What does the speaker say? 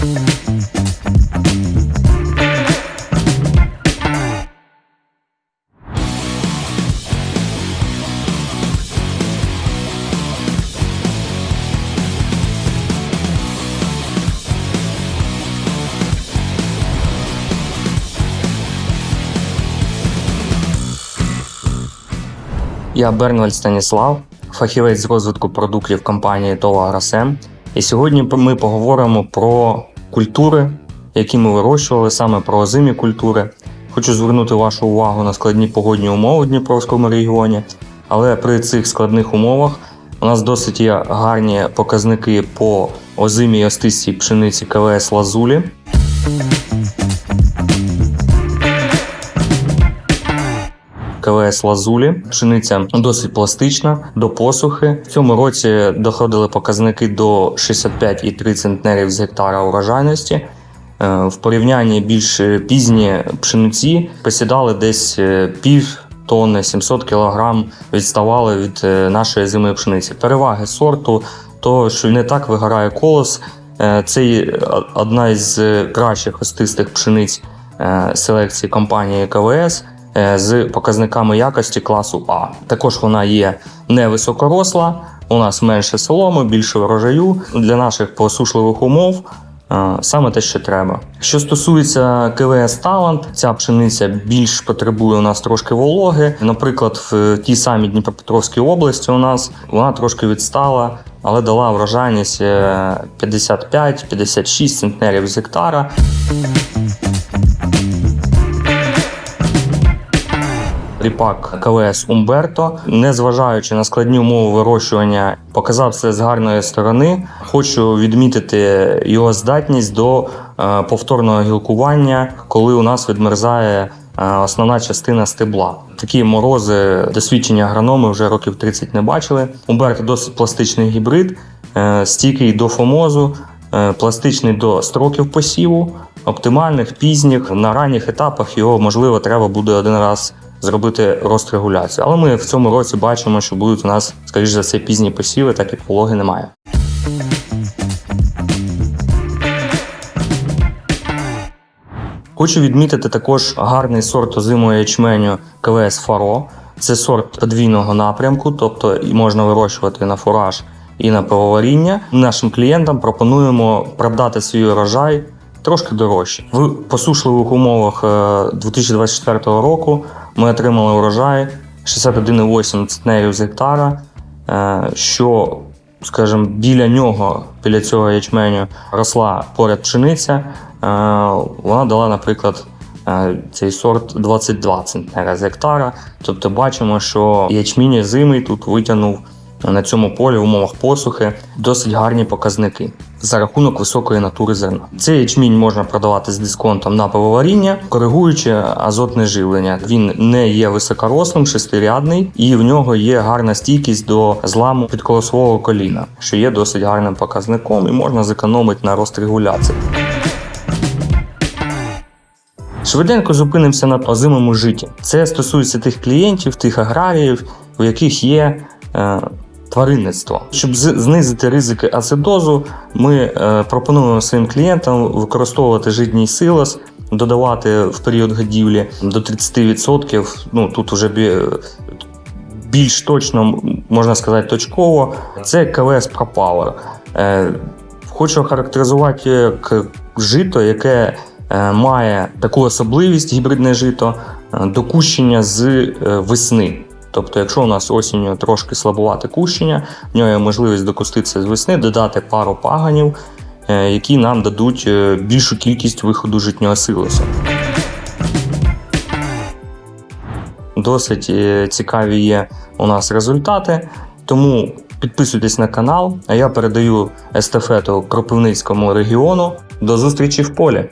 Я Бернвальд Станіслав, фахівець з розвитку продуктів компанії ТОВ Агросем. І сьогодні ми поговоримо про культури, які ми вирощували, саме про озимі культури. Хочу звернути вашу увагу на складні погодні умови в Дніпровському регіоні, але при цих складних умовах у нас досить є гарні показники по озимій остистій пшениці КВС Лазулі. КВС Лазулі. Пшениця досить пластична до посухи. В цьому році доходили показники до 65,3 центнерів з гектара урожайності. Е, В порівнянні більш пізні пшениці посідали десь е, пів тонни, 700 кг відставали від е, нашої зимої пшениці. Переваги сорту, то що не так вигорає колос. Це одна із кращих остистих пшениць селекції компанії КВС з показниками якості класу А. Також вона є невисокоросла, у нас менше соломи, більше врожаю для наших посушливих умов. е, Саме те, що треба. Що стосується КВС Талант, ця пшениця більш потребує у нас трошки вологи. Наприклад, в тій самій Дніпропетровській області у нас вона трошки відстала, але дала врожайність е, 55-56 центнерів з гектара. Ріпак КВС Умберто, незважаючи на складні умови вирощування, показав це з гарної сторони. Хочу відмітити його здатність до е, повторного гілкування, коли у нас відмерзає е, основна частина стебла. Такі морози досвідчені агрономи вже років 30 не бачили. Умберто досить пластичний гібрид, е, стійкий до фомозу, пластичний до строків посіву, оптимальних, пізніх. На ранніх етапах його можливо треба буде один раз зробити розрегуляцію. Але ми в цьому році бачимо, що будуть у нас, скоріш за все, пізні посіви, так як вологи немає. Хочу відмітити також гарний сорт озимого ячменю КВС Фаро. Це сорт подвійного напрямку, тобто можна вирощувати на фураж і на пивоваріння. Нашим клієнтам пропонуємо продати свій урожай трошки дорожче. В посушливих умовах е, 2024 року ми отримали урожай 61,8 центнерів з гектара, е, що, скажімо, біля нього, біля цього ячменю росла поряд пшениця. Е, Вона дала, наприклад, е, цей сорт 22 центнера з гектара. Тобто бачимо, що ячмінь зимий тут витягнув на цьому полі в умовах посухи досить гарні показники за рахунок високої натури зерна. Цей ячмінь можна продавати з дисконтом на пивоваріння, коригуючи азотне живлення. Він не є високорослим, шестирядний, і в нього є гарна стійкість до зламу підколосового коліна, що є досить гарним показником, і можна зекономити на розрегуляції. Швиденько зупинимося на озимому житі. Це стосується тих клієнтів, тих аграріїв, у яких є е, тваринництво. Щоб знизити ризики ацидозу, ми е, пропонуємо своїм клієнтам використовувати житній силос, додавати в період годівлі до 30%. Ну тут вже більш точно можна сказати точково. Це КВС ProPower. Е, Хочу характеризувати як жито, яке е, має таку особливість гібридне жито е, до кущення з е, весни. Тобто, якщо у нас осінню трошки слабувати кущення, в нього є можливість докуститися з весни, додати пару паганів, е, які нам дадуть е, більшу кількість виходу житнього силосу. Досить е, цікаві є у нас результати. Тому підписуйтесь на канал, а я передаю естафету Кропивницькому регіону. До зустрічі в полі!